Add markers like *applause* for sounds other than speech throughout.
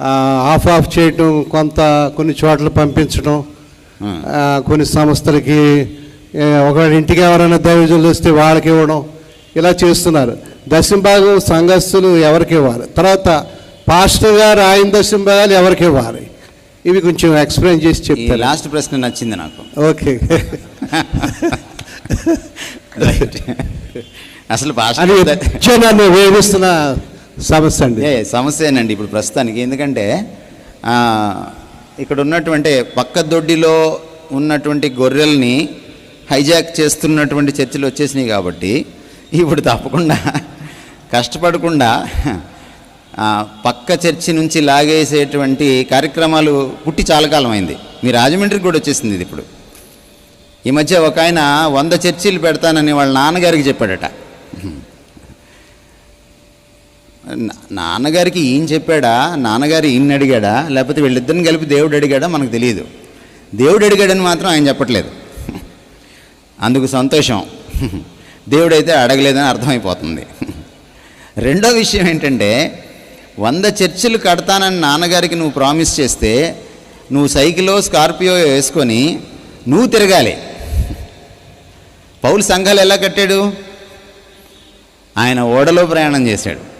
ఆ, of of చేయటం కొంత కొన్ని చోట్ల పంపించడం కొన్ని సంస్థలకి ఒకవేళ ఇంటికి ఎవరైనా దైవజనులు వస్తే వాళ్ళకి ఇవ్వడం ఇలా చేస్తున్నారు. దశం భాగం సంఘస్థులు ఎవరికి ఇవ్వాలి? తర్వాత పాస్టర్ గారు ఆయన దశం భాగాలు ఎవరికి ఇవ్వాలి? ఇవి కొంచెం ఎక్స్ప్లెయిన్ చేసి ఈ చెప్తారు. లాస్ట్ ప్రశ్న నచ్చింది నాకు. ఓకే. *laughs* అసలు పాస్టర్ వేధిస్తున్న. సమస్య అండి. సమస్యనండి ఇప్పుడు ప్రస్తుతానికి. ఎందుకంటే ఇక్కడ ఉన్నటువంటి పక్క దొడ్డిలో ఉన్నటువంటి గొర్రెల్ని హైజాక్ చేస్తున్నటువంటి చర్చలు వచ్చేసినాయి కాబట్టి ఇప్పుడు తప్పకుండా కష్టపడకుండా పక్క చర్చి నుంచి లాగేసేటువంటి కార్యక్రమాలు పుట్టి చాలా కాలం అయింది. మీ రాజమండ్రికి కూడా వచ్చేసింది ఇది ఇప్పుడు. ఈ మధ్య ఒక ఆయన వంద చర్చీలు పెడతానని వాళ్ళ నాన్నగారికి చెప్పాడట. నాన్నగారికి ఈయన చెప్పాడా? నాన్నగారు ఈయన అడిగాడా? లేకపోతే వీళ్ళిద్దరిని కలిపి దేవుడు అడిగాడా? మనకు తెలియదు. దేవుడు అడిగాడని మాత్రం ఆయన చెప్పట్లేదు. అందుకు సంతోషం. దేవుడైతే అడగలేదని అర్థమైపోతుంది. రెండో విషయం ఏంటంటే వంద చర్చిలు కడతానని నాన్నగారికి నువ్వు ప్రామిస్ చేస్తే నువ్వు సైకిలో స్కార్పియో వేసుకొని నువ్వు తిరగాలి. పౌలు సంఘాలు ఎలా కట్టాడు? ఆయన ఓడలో ప్రయాణం చేశాడు.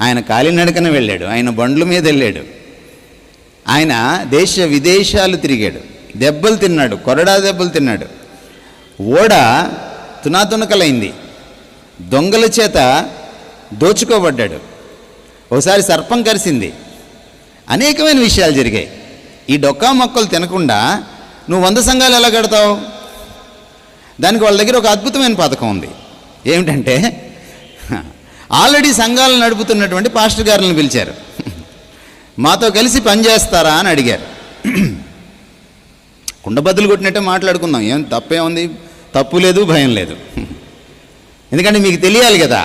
ఆయన కాలినడకన వెళ్ళాడు. ఆయన బండ్ల మీద వెళ్ళాడు. ఆయన దేశ విదేశాలు తిరిగాడు. దెబ్బలు తిన్నాడు. కొరడా దెబ్బలు తిన్నాడు. ఓడ తునాతునకలైంది. దొంగల చేత దోచుకోబడ్డాడు. ఒకసారి సర్పం కరిసింది. అనేకమైన విషయాలు జరిగాయి. ఈ డొక్కా మొక్కలు తినకుండా నువ్వు వంద సంఘాలు ఎలా కడతావు దానికి వాళ్ళ దగ్గర ఒక అద్భుతమైన పథకం ఉంది. ఏమిటంటే ఆల్రెడీ సంఘాలను నడుపుతున్నటువంటి పాస్టర్ గారిని పిలిచారు. మాతో కలిసి పనిచేస్తారా అని అడిగారు. కుండబద్దలు కొట్టినట్టే మాట్లాడుకుందాం. ఏం తప్పే ఉంది తప్పు లేదు భయం లేదు. ఎందుకంటే మీకు తెలియాలి కదా.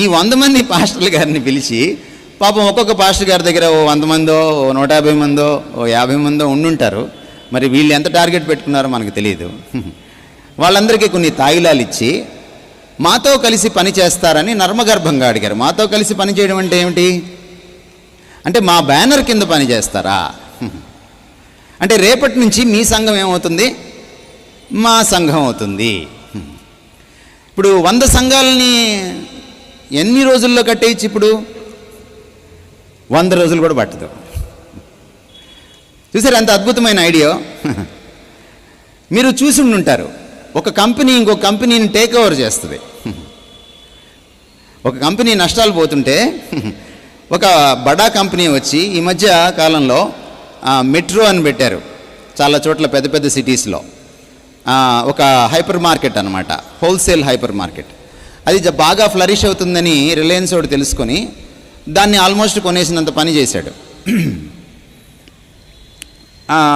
ఈ వంద మంది పాస్టర్ల గారిని పిలిచి పాపం ఒక్కొక్క పాస్టర్ గారి దగ్గర ఓ వంద మందో ఓ నూట యాభై మందో ఓ యాభై మందో ఉండుంటారు. మరి వీళ్ళు ఎంత టార్గెట్ పెట్టుకున్నారో మనకు తెలియదు వాళ్ళందరికీ కొన్ని తాయిలాలు ఇచ్చి మాతో కలిసి పని చేస్తారని నర్మగర్భంగా అడిగారు. మాతో కలిసి పని చేయడం అంటే ఏమిటి? అంటే మా బ్యానర్ కింద పని చేస్తారా? అంటే రేపటి నుంచి మీ సంఘం ఏమవుతుంది? మా సంఘం అవుతుంది. ఇప్పుడు వంద సంఘాలని ఎన్ని రోజుల్లో కట్టేయచ్చు ఇప్పుడు? వంద రోజులు కూడా పట్టదు. చూసారు ఎంత అద్భుతమైన ఐడియా? మీరు చూసి ఉంటారు ఒక కంపెనీ ఇంకో కంపెనీని టేక్ ఓవర్ చేస్తుంది. ఒక కంపెనీ నష్టాలు పోతుంటే ఒక బడా కంపెనీ వచ్చి ఈ మధ్య కాలంలో మెట్రో అని పెట్టారు. చాలా చోట్ల పెద్ద పెద్ద సిటీస్లో. ఒక హైపర్ మార్కెట్ అనమాట హోల్సేల్ హైపర్ మార్కెట్ అది బాగా ఫ్లరిష్ అవుతుందని రిలయన్స్ వాడు తెలుసుకొని దాన్ని ఆల్మోస్ట్ కొనేసినంత పని చేశాడు.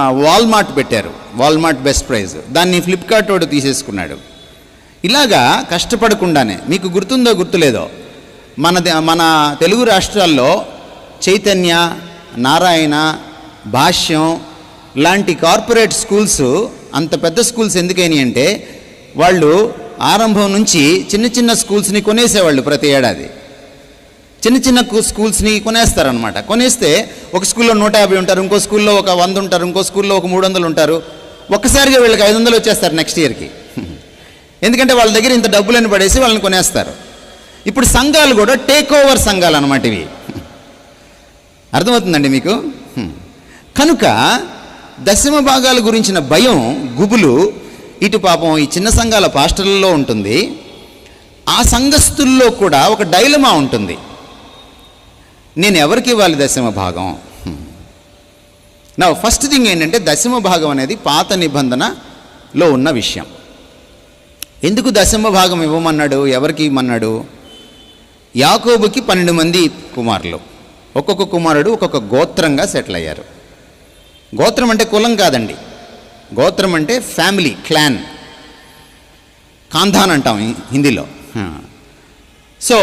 వాల్మార్ట్ పెట్టారు. వాల్మార్ట్ బెస్ట్ ప్రైజ్ దాన్ని ఫ్లిప్కార్ట్ వాడు తీసేసుకున్నాడు. ఇలాగా కష్టపడకుండానే మీకు గుర్తుందో గుర్తులేదో మన ద- మన తెలుగు రాష్ట్రాల్లో చైతన్య నారాయణ భాష్యం లాంటి కార్పొరేట్ స్కూల్స్ అంత పెద్ద స్కూల్స్ ఎందుకని అంటే వాళ్ళు ఆరంభం నుంచి చిన్న చిన్న స్కూల్స్ని కొనేసేవాళ్ళు ప్రతి ఏడాది. చిన్న చిన్న స్కూల్స్ని కొనేస్తారనమాట కొనేస్తే ఒక స్కూల్లో నూట యాభై ఉంటారు ఇంకో స్కూల్లో ఒక వంద ఉంటారు ఇంకో స్కూల్లో ఒక మూడు వందలు ఉంటారు. ఒక్కసారిగా వీళ్ళకి ఐదు వందలు వచ్చేస్తారు నెక్స్ట్ ఇయర్కి *laughs* ఎందుకంటే వాళ్ళ దగ్గర ఇంత డబ్బులను పడేసి వాళ్ళని కొనేస్తారు. ఇప్పుడు సంఘాలు కూడా టేక్ ఓవర్ సంఘాలు అనమాట ఇవి. *laughs* అర్థమవుతుందండి మీకు? *laughs* కనుక దశమ భాగాల గురించిన భయం గుబులు ఇటు పాపం ఈ చిన్న సంఘాల పాస్టర్లలో ఉంటుంది. ఆ సంఘస్థుల్లో కూడా ఒక డైలమా ఉంటుంది. నేను ఎవరికి ఇవ్వాలి దశమ భాగం? నా ఫస్ట్ థింగ్ ఏంటంటే దశమ భాగం అనేది పాత నిబంధనలో ఉన్న విషయం. ఎందుకు దశమ భాగం ఇవ్వమన్నాడు? ఎవరికి ఇవ్వమన్నాడు? యాకోబుకి పన్నెండు మంది కుమారులు. ఒక్కొక్క కుమారుడు ఒక్కొక్క గోత్రంగా సెటిల్ అయ్యారు. గోత్రం అంటే కులం కాదండి. గోత్రం అంటే ఫ్యామిలీ క్లాన్. కాంధాన్ అంటాం హిందీలో. సో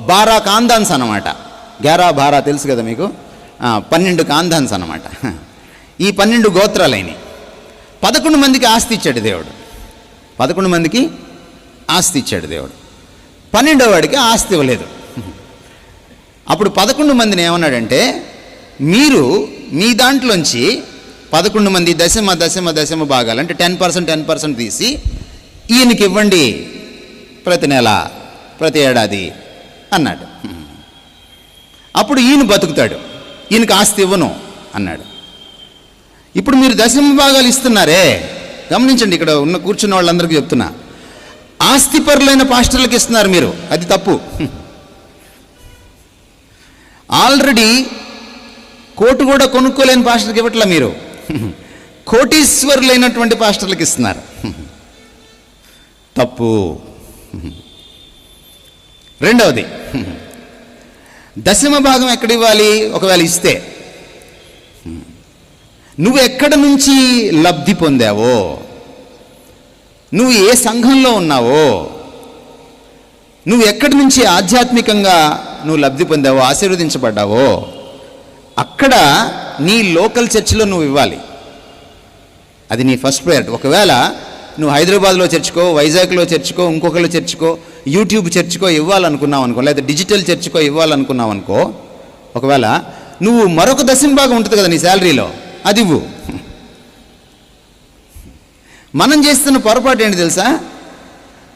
బారా కాందాన్స్ అన్నమాట. గ్యారా బారా తెలుసు కదా మీకు? పన్నెండు కాంధాన్స్ అనమాట ఈ పన్నెండు గోత్రాలైనవి పదకొండు మందికి ఆస్తి ఇచ్చాడు దేవుడు. పదకొండు మందికి ఆస్తి ఇచ్చాడు దేవుడు. పన్నెండో వాడికి ఆస్తి ఇవ్వలేదు. అప్పుడు పదకొండు మందిని ఏమన్నాడంటే మీరు మీ దాంట్లోంచి పదకొండు మంది దశమ దశమ దశమ భాగాలు అంటే టెన్ పర్సెంట్ టెన్ పర్సెంట్ తీసి ఈయనకి ఇవ్వండి ప్రతి నెల ప్రతి ఏడాది అన్నాడు. అప్పుడు ఈయన బతుకుతాడు. ఈయనకి ఆస్తి ఇవ్వను అన్నాడు. ఇప్పుడు మీరు దశమ భాగాలు ఇస్తున్నారే? గమనించండి ఇక్కడ ఉన్న కూర్చున్న వాళ్ళందరికీ చెప్తున్నా. ఆస్తిపరులైన పాస్టర్లకు ఇస్తున్నారు మీరు. అది తప్పు. ఆల్రెడీ కోటు కూడా కొనుక్కోలేని పాస్టర్కి ఇవ్వట్లా మీరు. కోటీశ్వరులైనటువంటి పాస్టర్లకు ఇస్తున్నారు. తప్పు. రెండవది దశమ భాగం ఎక్కడ ఇవ్వాలి? ఒకవేళ ఇస్తే. నువ్వు ఎక్కడ నుంచి లబ్ధి పొందావో? నువ్వు ఏ సంఘంలో ఉన్నావో? నువ్వు ఎక్కడి నుంచి ఆధ్యాత్మికంగా నువ్వు లబ్ధి పొందావో ఆశీర్వదించబడ్డావో? అక్కడ నీ లోకల్ చర్చిలో నువ్వు ఇవ్వాలి. అది నీ ఫస్ట్ ప్రయారిటీ. ఒకవేళ నువ్వు హైదరాబాద్లో చర్చుకో వైజాగ్లో చర్చుకో ఇంకొకళ్ళు చర్చుకో యూట్యూబ్ చర్చ్కో ఇవ్వాలనుకున్నావు అనుకో లేదా డిజిటల్ చర్చ్కో ఇవ్వాలనుకున్నావు అనుకో ఒకవేళ నువ్వు మరొక దశమ భాగం ఉంటుంది కదా నీ శాలరీలో అది ఇవ్వు. మనం చేస్తున్న పొరపాటు ఏంటి తెలుసా?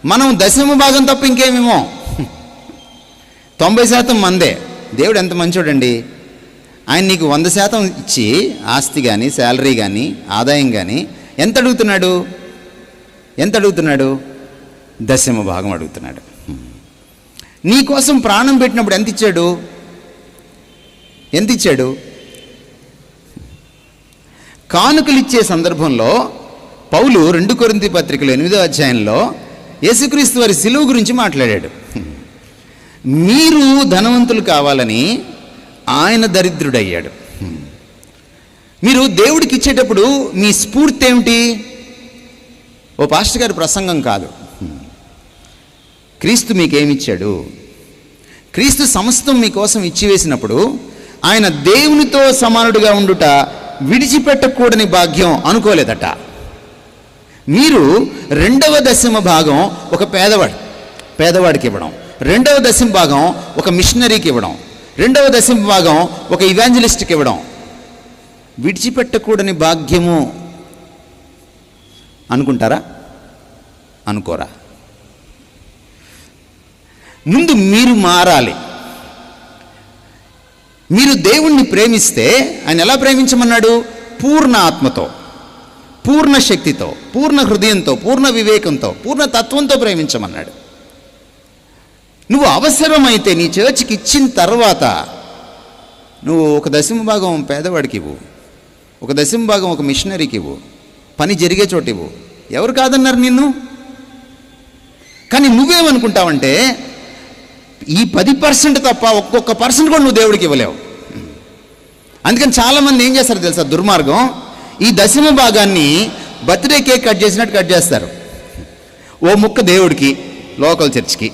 మనం దశమ భాగం తప్ప ఇంకేమేమో. తొంభై శాతం మందే. దేవుడు ఎంత మంచోడండి? ఆయన నీకు వంద శాతం ఇచ్చి ఆస్తి కానీ శాలరీ కానీ ఆదాయం కానీ ఎంత అడుగుతున్నాడు? ఎంత అడుగుతున్నాడు? దశమ భాగం అడుగుతున్నాడు. నీకోసం ప్రాణం పెట్టినప్పుడు ఎంత ఇచ్చాడు? ఎంత ఇచ్చాడు? కానుకలు ఇచ్చే సందర్భంలో పౌలు రెండు కొరింతి పత్రికలు ఎనిమిదో అధ్యాయంలో యేసుక్రీస్తు వారి సిలువు గురించి మాట్లాడాడు. మీరు ధనవంతులు కావాలని ఆయన దరిద్రుడయ్యాడు. మీరు దేవుడికి ఇచ్చేటప్పుడు మీ స్ఫూర్తి ఏమిటి? ఓ పాస్టర్ గారి ప్రసంగం కాదు. క్రీస్తు మీకేమిచ్చాడు? క్రీస్తు సమస్తం మీకోసం ఇచ్చివేసినప్పుడు ఆయన దేవునితో సమానుడిగా ఉండుట విడిచిపెట్టకూడని భాగ్యం అనుకోలేదట. మీరు రెండవ దశమ భాగం ఒక పేదవాడు పేదవాడికి ఇవ్వడం. రెండవ దశమ భాగం ఒక మిషనరీకి ఇవ్వడం. రెండవ దశమ భాగం ఒక ఇవాంజలిస్ట్కి ఇవ్వడం. విడిచిపెట్టకూడని భాగ్యము అనుకుంటారా? అనుకోరా. ముందు మీరు మారాలి. మీరు దేవుణ్ణి ప్రేమిస్తే ఆయన ఎలా ప్రేమించమన్నాడు? పూర్ణ ఆత్మతో పూర్ణ శక్తితో పూర్ణ హృదయంతో పూర్ణ వివేకంతో పూర్ణ తత్వంతో ప్రేమించమన్నాడు. నువ్వు అవసరమైతే నీ చర్చికి ఇచ్చిన తర్వాత నువ్వు ఒక దశమ భాగం పేదవాడికి ఇవ్వు ఒక దశమ భాగం ఒక మిషనరీకి ఇవ్వు పని జరిగే చోటు ఇవ్వు ఎవరు కాదన్నారు నిన్ను? కానీ నువ్వేమనుకుంటావంటే ఈ పది పర్సెంట్ తప్ప ఒక్కొక్క పర్సెంట్ కూడా నువ్వు దేవుడికి ఇవ్వలేవు. అందుకని చాలామంది ఏం చేస్తారు తెలుసా? దుర్మార్గం. ఈ దశమ భాగాన్ని బర్త్డే కేక్ కట్ చేసినట్టు కట్ చేస్తారు. ఓ ముక్క దేవుడికి లోకల్ చర్చ్కి.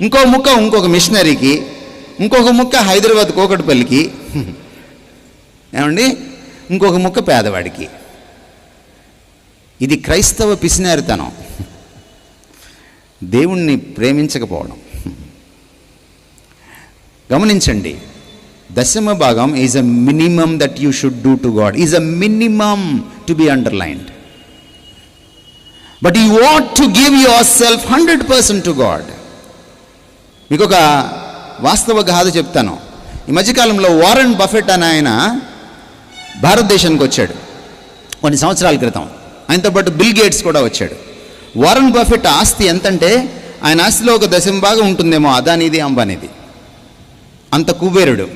ఇంకో ముక్క ఇంకొక మిషనరీకి ఇంకొక ముక్క హైదరాబాద్ కోకటిపల్లికి. ఏమండి? ఇంకొక ముక్క పేదవాడికి. ఇది క్రైస్తవ పిసినారితనం. దేవుణ్ణి ప్రేమించకపోవడం. గమనించండి. దశమ భాగం is a minimum that you should do to God is a minimum to be underlined but you want to give yourself hundred percent to God మీకు ఒక వాస్తవ గాథ చెప్తాను. ఈ మధ్యకాలంలో వారెన్ బఫెట్ అని ఆయన భారతదేశానికి వచ్చాడు కొన్ని సంవత్సరాల క్రితం. ఆయనతో పాటు బిల్ గేట్స్ కూడా వచ్చాడు. వారెన్ బఫెట్ ఆస్తి ఎంతంటే ఆయన ఆస్తిలో ఒక దశమ భాగం ఉంటుందేమో అదానిది అంబానిది. అంత కుబేరుడు.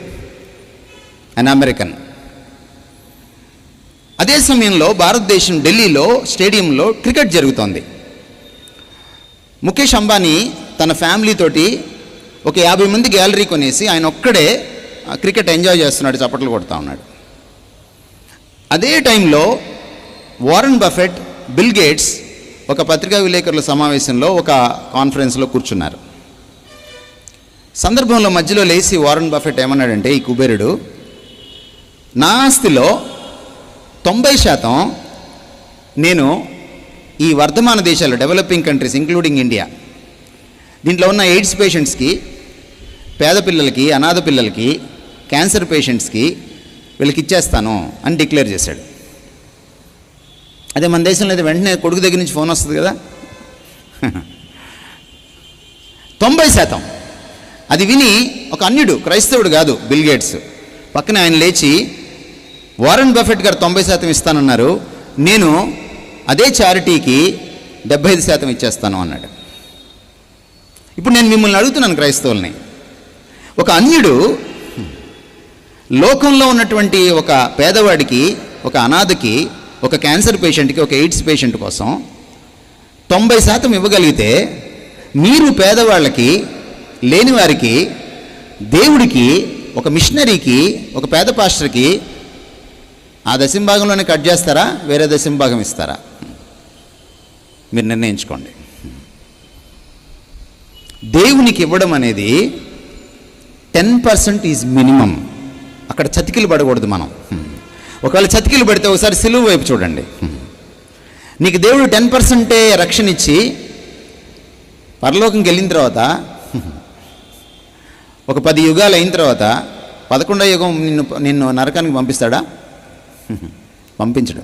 అన్ అమెరికన్ అదే సమయంలో భారతదేశం ఢిల్లీలో స్టేడియంలో క్రికెట్ జరుగుతోంది. ముఖేష్ అంబానీ తన ఫ్యామిలీతోటి ఒక యాభై మంది గ్యాలరీ కొనేసి ఆయన ఒక్కడే క్రికెట్ ఎంజాయ్ చేస్తున్నాడు చప్పట్లు కొడుతూ ఉన్నాడు. అదే టైంలో వారన్ బఫెట్ బిల్ గేట్స్ ఒక పత్రికా విలేకరుల సమావేశంలో ఒక కాన్ఫరెన్స్లో కూర్చున్నారు. సందర్భంలో మధ్యలో లేచి వారన్ బఫెట్ ఏమన్నాడంటే ఈ కుబేరుడు నా ఆస్తిలో తొంభై శాతం నేను ఈ వర్ధమాన దేశాలు డెవలపింగ్ కంట్రీస్ ఇంక్లూడింగ్ ఇండియా. దీంట్లో ఉన్న ఎయిడ్స్ పేషెంట్స్కి పేద పిల్లలకి అనాథ పిల్లలకి క్యాన్సర్ పేషెంట్స్కి వీళ్ళకి ఇచ్చేస్తాను అని డిక్లేర్ చేశాడు. అదే మన దేశంలో అయితే వెంటనే కొడుకు దగ్గర నుంచి ఫోన్ వస్తుంది కదా. *laughs* తొంభై శాతం. అది విని ఒక అన్యుడు క్రైస్తవుడు కాదు బిల్ గేట్స్. పక్కన ఆయన లేచి వారన్ బఫెట్ గారు తొంభై శాతం ఇస్తానన్నారు నేను అదే చారిటీకి డెబ్బై ఐదు శాతం ఇచ్చేస్తాను అన్నాడు. ఇప్పుడు నేను మిమ్మల్ని అడుగుతున్నాను క్రైస్తవుల్ని. ఒక అన్యుడు లోకంలో ఉన్నటువంటి ఒక పేదవాడికి ఒక అనాథకి ఒక క్యాన్సర్ పేషెంట్కి ఒక ఎయిడ్స్ పేషెంట్ కోసం తొంభై శాతం ఇవ్వగలిగితే మీరు పేదవాళ్ళకి లేని వారికి దేవుడికి ఒక మిషనరీకి ఒక పేద పాస్టర్కి ఆ దశంభాగంలోనే కట్ చేస్తారా? వేరే దశంభాగం ఇస్తారా? మీరు నిర్ణయించుకోండి. దేవునికి ఇవ్వడం అనేది టెన్ పర్సెంట్ ఈజ్ మినిమం అక్కడ చతికిలు పడకూడదు మనం. ఒకవేళ చతికిలు పడితే ఒకసారి సిలువు వైపు చూడండి. నీకు దేవుడు టెన్ పర్సెంటే రక్షణ ఇచ్చి పరలోకంకి వెళ్ళిన తర్వాత ఒక పది యుగాలు అయిన తర్వాత పదకొండో యుగం నిన్ను నిన్ను నరకానికి పంపిస్తాడా? *laughs* పంపించడు.